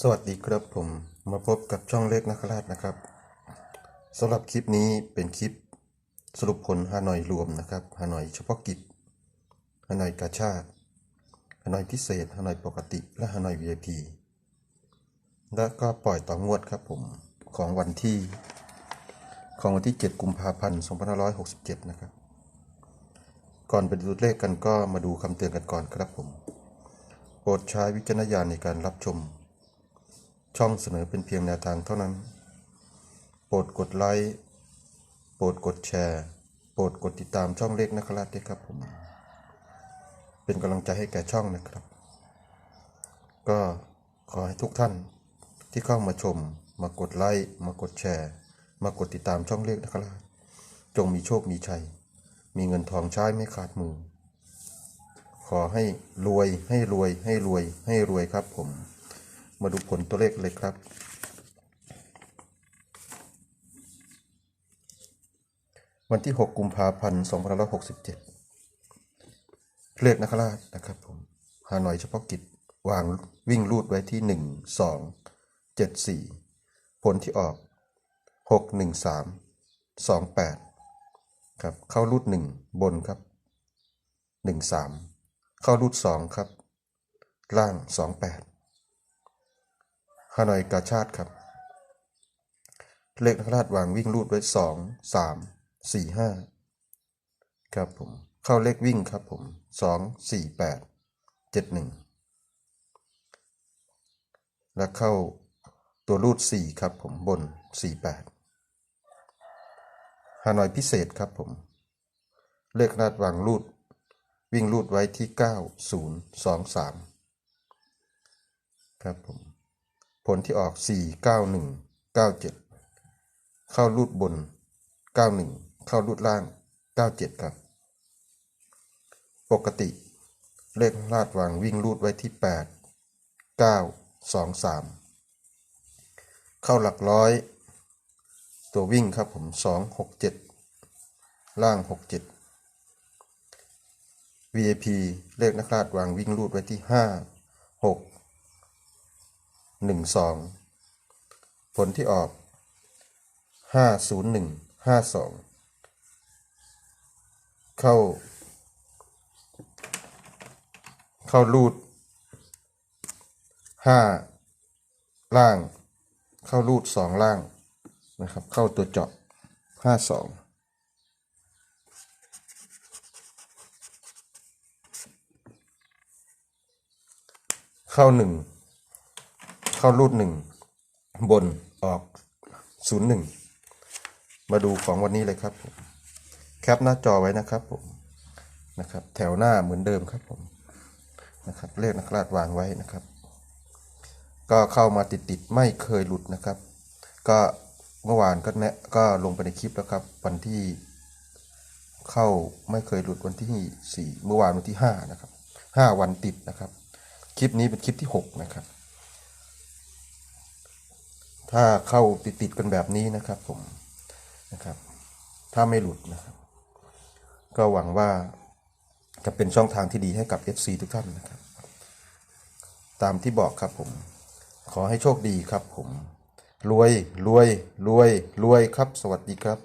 สวัสดีครับผมมาพบกับช่องเล็กนักราชนะครับสำหรับคลิปนี้เป็นคลิปสรุปผลฮานอยรวมนะครับฮานอยเฉพาะกิจฮานอยกาชาติฮานอยพิเศษฮานอยปกติ และฮานอย VIP และก็ปล่อยต่องวดครับผมของวันที่ของวันที่ 7 กุมภาพันธ์ 2567 นะครับ ก่อนไปดูเลขกันก็มาดูคำเตือนกันก่อนครับผม โปรดใช้วิจารณญาณในการรับชม ช่องเสนอเป็นเพียงแนวทางเท่านั้น โปรดกดไลค์ โปรดกดแชร์ โปรดกดติดตามช่องเล็กนะครับด้วยครับผม เป็นกำลังใจให้แก่ช่องนะครับ ก็ขอให้ทุกท่านที่เข้ามาชม มากดไลค์ มากดแชร์ มากดติดตามช่องเล็กนะครับจงมีโชค มีชัย มีเงินทองใช้ไม่ขาดมือ ขอให้รวย ให้รวย ให้รวย ให้รวยครับผม มาดูผลตัวเลขเลยครับ วันที่ 6 กุมภาพันธ์2567 เลขนักราชนะครับผมฮานอยเฉพาะกิจวางวิ่งรูดไว้ที่ 1 2 7 4 ผลที่ออก 6 1 3 2 8 ครับ เข้ารูด 1 บนครับ 1 3 เข้ารูด 2 ครับ ล่าง 2 8 ฮานอยกาชาติครับ เลขนักราชวางวิ่งรูดไว้สองสามสี่ห้าครับผม เข้าเลขวิ่งครับผมสองสี่แปดเจ็ดหนึ่งและเข้าตัวรูดสี่ครับผมบนสี่แปดฮานอยพิเศษครับผม เลขนาดวางรูด วิ่งรูดไว้ที่เก้าศูนย์สองสามครับผม ผลที่ออก 4 9 1 9 7 เข้ารูดบน 91 เข้ารูดล่าง 97 ครับ ปกติ เลขลาดวางวิ่งรูดไว้ที่ 8 9 2 3 เข้าหลักร้อย ตัววิ่งครับผม 2 6 7 ล่าง 6 7 VIP เลขนักลาดวางวิ่งรูดไว้ที่ 5 6 หนึ่งสองผลที่ออกห้าศูนย์หนึ่งห้าสองเข้า เข้ารูดห้าล่าง เข้ารูดสองล่างนะครับ เข้าตัวเจาะห้าสองเข้าหนึ่ง เข้ารูดหนึ่งบนออกศูนย์หนึ่งมาดูของวันนี้เลยครับผมแคปหน้าจอไว้นะครับผมนะครับ แถวหน้าเหมือนเดิมครับผมนะครับเลขนักราชวางไว้นะครับ ก็เข้ามาติดติดไม่เคยหลุดนะครับ ก็เมื่อวานก็แนะก็ลงไปในคลิปแล้วครับ วันที่เข้าไม่เคยหลุดวันที่สี่เมื่อวานวันที่ห้านะครับห้าวันติดนะครับ คลิปนี้เป็นคลิปที่หกนะครับ ถ้าเข้าติดติดๆกันแบบนี้นะครับผมนะครับ ถ้าไม่หลุดนะครับ ก็หวังว่าจะเป็นช่องทางที่ดีให้กับ FC ทุกท่านนะครับ ตามที่บอกครับผม ขอให้โชคดีครับผม รวยรวยรวยรวยครับ สวัสดีครับ